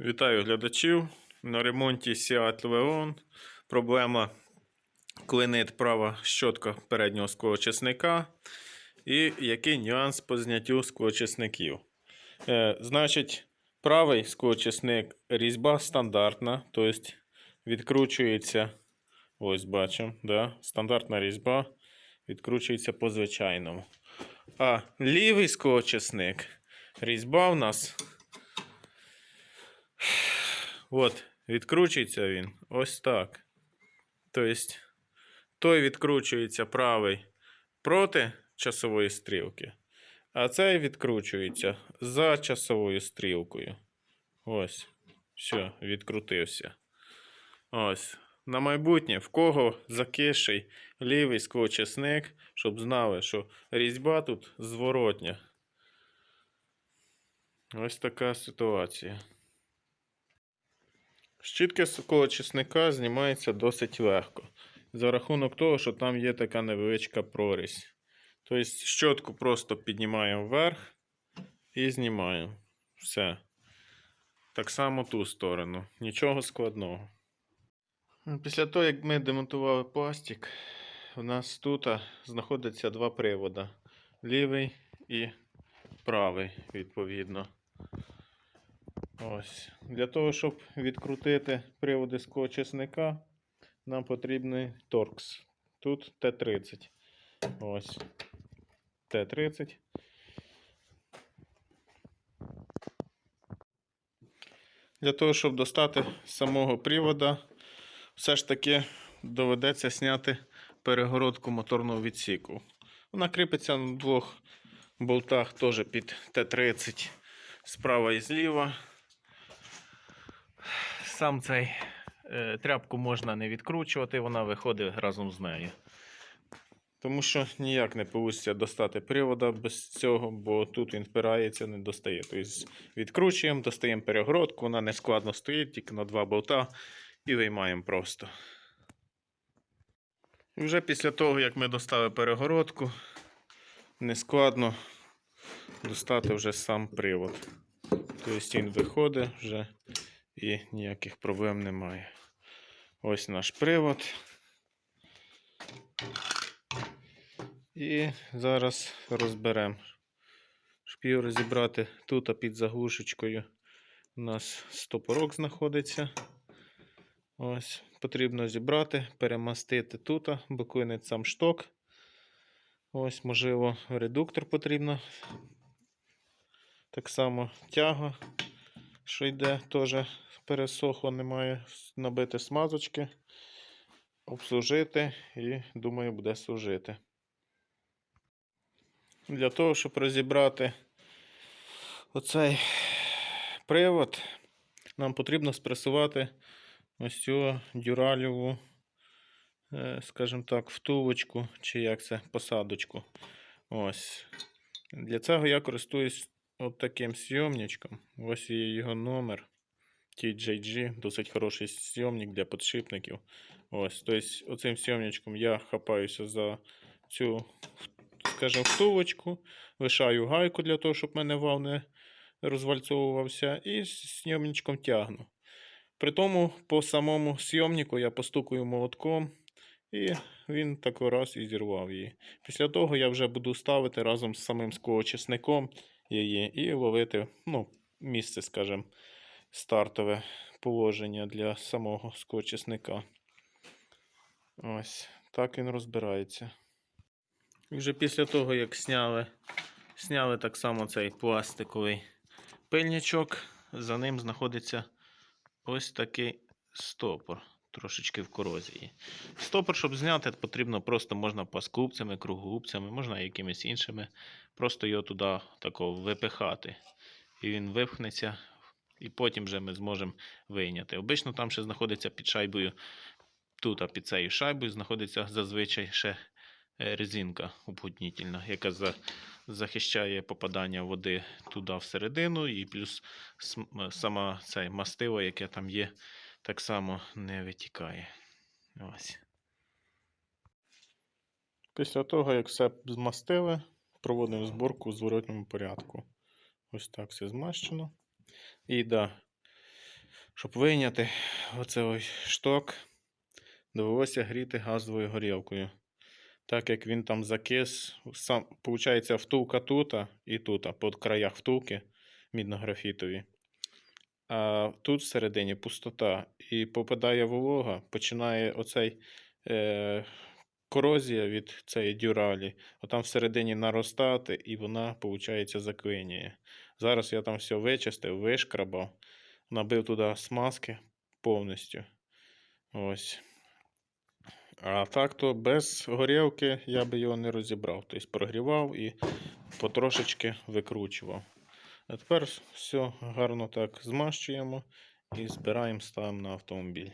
Вітаю глядачів. На ремонті Seat Leon. Проблема клинить права щотка переднього склоочисника. І який нюанс по зняттю склоочисників. Е, значить, правий склоочисник різьба стандартна, тобто відкручується. Ось бачимо, да? стандартна різьба відкручується по звичайному. А лівий склоочисник різьба в нас. От, відкручується він ось так. Тобто, той відкручується правий проти часової стрілки, а цей відкручується за часовою стрілкою. Ось. Все, відкрутився. Ось. На майбутнє, в кого закиший лівий склочисник, щоб знали, що різьба тут зворотня. Ось така ситуація. Щітки соколочисника знімається досить легко. За рахунок того, що там є така невеличка прорізь. Тобто щотку просто піднімаємо вверх і знімаємо. Все. Так само ту сторону. Нічого складного. Після того, як ми демонтували пластик, у нас тут знаходяться два привода: лівий і правий, відповідно. Ось. Для того, щоб відкрутити приводи скотчисника, нам потрібний торкс. Тут Т-30. Ось. Т-30. Для того, щоб достати самого привода, все ж таки доведеться зняти перегородку моторного відсіку. Вона кріпиться на двох болтах теж під Т-30 справа і зліва. Сам цей е, тряпку можна не відкручувати, вона виходить разом з нею. Тому що ніяк не вийде достати привода без цього, бо тут він впирається, не достає. Тобто відкручуємо, достаємо перегородку, вона не складно стоїть, тільки на два болта і виймаємо просто. І вже після того, як ми достали перегородку, не складно достати вже сам привод. Тобто він виходить вже і ніяких проблем немає. Ось наш привод. І зараз розберемо. Його розібрати тут під заглушечкою у нас стопорок знаходиться. Ось, потрібно зібрати, перемастити тут, бо сам шток. Ось, можливо, редуктор потрібно. Так само тяга, що йде, теж пересохло, немає набити смазочки, обслужити і, думаю, буде служити. Для того, щоб розібрати оцей привод, нам потрібно спресувати ось цю дюраліву, е, скажімо так, втулочку, чи як це, посадочку. Ось. Для цього я користуюсь от таким зйомничком. Ось є його номер. TJG, досить хороший зйомник для підшипників. Ось, тобто, оцим зйомничком я хапаюся за цю, скажімо, втулочку, лишаю гайку для того, щоб мене вал не розвальцовувався, і з зйомничком тягну. При тому по самому зйомнику я постукую молотком, і він такий раз і зірвав її. Після того я вже буду ставити разом з самим склоочисником її і ловити ну, місце, скажімо, стартове положення для самого склоочисника. Ось, так він розбирається. Вже після того, як сняли, сняли так само цей пластиковий пильничок, за ним знаходиться ось такий стопор, трошечки в корозії. Стопор, щоб зняти, потрібно просто можна паскубцями, кругогубцями, можна якимись іншими. Просто його туди тако випихати. І він випхнеться, і потім вже ми зможемо вийняти. Обично там ще знаходиться під шайбою, тут, а під цією шайбою знаходиться зазвичай ще е, резинка уплотнітельна, яка за, захищає попадання води туди всередину, і плюс сама цей мастило, яке там є, так само не витікає. Ось. Після того, як все змастили, проводимо зборку у зворотньому порядку. Ось так все змащено. І да, Щоб вийняти оцей ось шток, довелося гріти газовою горілкою. Так як він там закис, сам, виходить, втулка тут і тут, по краях втулки мідно-графітові. А тут всередині пустота. І попадає волога, починає оцей е, корозія від цієї дюралі, отам всередині наростати, і вона, виходить, заклинює. Зараз я там все вичистив, вишкрабав, набив туди смазки повністю. Ось. А так то без горілки я би його не розібрав. Тобто прогрівав і потрошечки викручував. А тепер все гарно так змащуємо і збираємо, ставимо на автомобіль.